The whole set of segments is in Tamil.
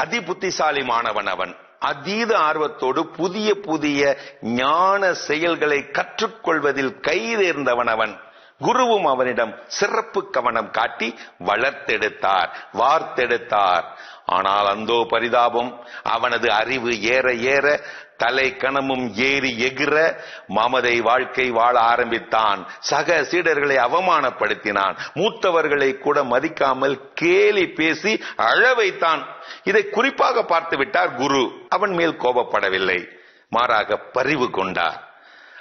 அதி புத்திசாலி மாணவன் அவன் அதீத ஆர்வத்தோடு புதிய புதிய ஞான செயல்களை கற்றுக்கொள்வதில் கைதேர்ந்தவன் அவன் குருவும் அவனிடம் சிறப்பு கவனம் காட்டி வளர்த்தெடுத்தார் வார்த்தெடுத்தார். ஆனால் அந்தோ பரிதாபம் அவனது அறிவு ஏற ஏற தலை கணமும் ஏறி எகிற மமதை வாழ்க்கை வாழ ஆரம்பித்தான். சக சீடர்களை அவமானப்படுத்தினான். மூத்தவர்களை கூட மதிக்காமல் கேலி பேசி அழ வைத்தான். இதை குறிப்பாக பார்த்து விட்டார் குரு. அவன் மேல் கோபப்படவில்லை. மாறாக பரிவு கொண்டார்.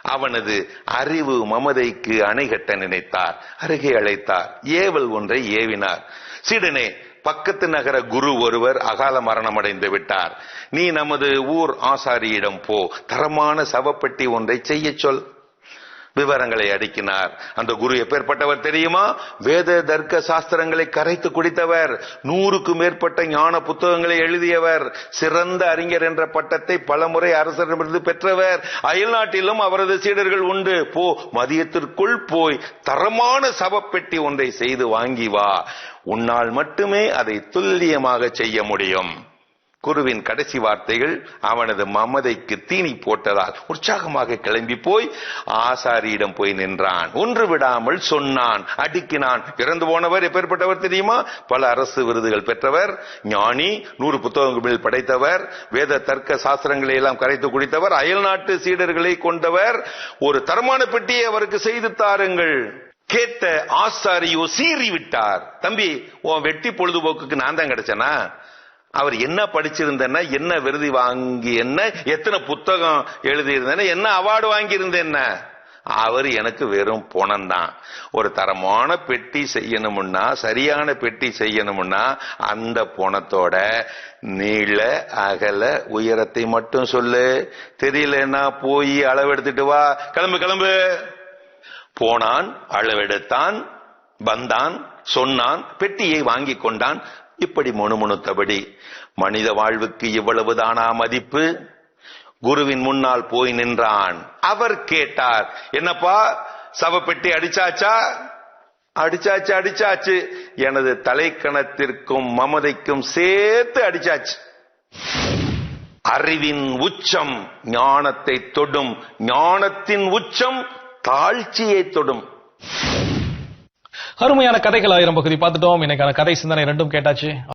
அவனது அறிவு மமதைக்கு அணைகட்ட நினைத்தார் அருகே அழைத்தார். ஏவல் ஒன்றை ஏவினார். சீடனே பக்கத்து நகர குரு ஒருவர் அகால மரணம் அடைந்து விட்டார். நீ நமது ஊர் ஆசாரியிடம் போ. தரமான சவப்பெட்டி ஒன்றை செய்யச் சொல். விவரங்களை அடுக்கினார். அந்த குரு எப்பேற்பட்டவர் தெரியுமா? வேத தர்க்க சாஸ்திரங்களை கரைத்து குடித்தவர். நூறுக்கு மேற்பட்ட ஞான புத்தகங்களை எழுதியவர். சிறந்த அறிஞர் என்ற பட்டத்தை பலமுறை அரசரிடமிருந்து பெற்றவர். அயல்நாட்டிலும் அவரது சீடர்கள் உண்டு. போ மதியத்திற்குள் போய் தரமான சவப்பெட்டி ஒன்றை செய்து வாங்கி வா. உன்னால் மட்டுமே அதை துல்லியமாக செய்ய முடியும். குருவின் கடைசி வார்த்தைகள் அவனது மமதைக்கு தீனி போட்டதால் உற்சாகமாக கிளம்பி போய் ஆசாரியிடம் போய் நின்றான். ஒன்று விடாமல் சொன்னான் அடுக்கினான். இறந்து போனவர் எப்பேற்பட்டவர் தெரியுமா? பல அரசு விருதுகள் பெற்றவர் ஞானி நூறு புத்தகங்கள் படைத்தவர் வேத தர்க்க சாஸ்திரங்களை எல்லாம் கரைத்து குடித்தவர் அயல் நாட்டு சீடர்களை கொண்டவர். ஒரு தரமான பெட்டியை அவருக்கு செய்து தாருங்கள். கேட்ட ஆசாரியோ சீறி விட்டார் தம்பி உன் வெட்டி பொழுதுபோக்குக்கு நான் தான் கிடைச்சனா? அவர் என்ன படிச்சிருந்தேன்னா என்ன விருதி வாங்கி என்ன எத்தனை புத்தகம் எழுதியிருந்தேன்னா என்ன அவார்டு வாங்கியிருந்தேன்னா. அவர் எனக்கு வெறும் பணம்தான். ஒரு தரமான பெட்டி செய்யணும்னா சரியான பெட்டி செய்யணும்னா அந்த பணத்தோட நீள அகல உயரத்தை மட்டும் சொல்லு. தெரியலன்னா போய் அளவெடுத்துட்டு வா. கிளம்பு கிளம்பு. போனான் அளவெடுத்தான் வந்தான் சொன்னான் பெட்டியை வாங்கி கொண்டான். இப்படி முணுமுணுத்தபடி மனித வாழ்வுக்கு இவ்வளவுதானா மதிப்பு? குருவின் முன்னால் போய் நின்றான். அவர் கேட்டார் என்னப்பா சவப்பெட்டி அடிச்சாச்சா? அடிச்சாச்சு அடிச்சாச்சு. எனது தலைக்கணத்திற்கும் மமதைக்கும் சேர்த்து அடிச்சாச்சு. அறிவின் உச்சம் ஞானத்தை தொடும் ஞானத்தின் உச்சம் தாழ்ச்சியை தொடும். அருமையான கதைகள் ஆயிரம் பகுதி பார்த்துட்டோம். இன்னைக்கான கதை சிந்தனை ரெண்டும் கேட்டாச்சு.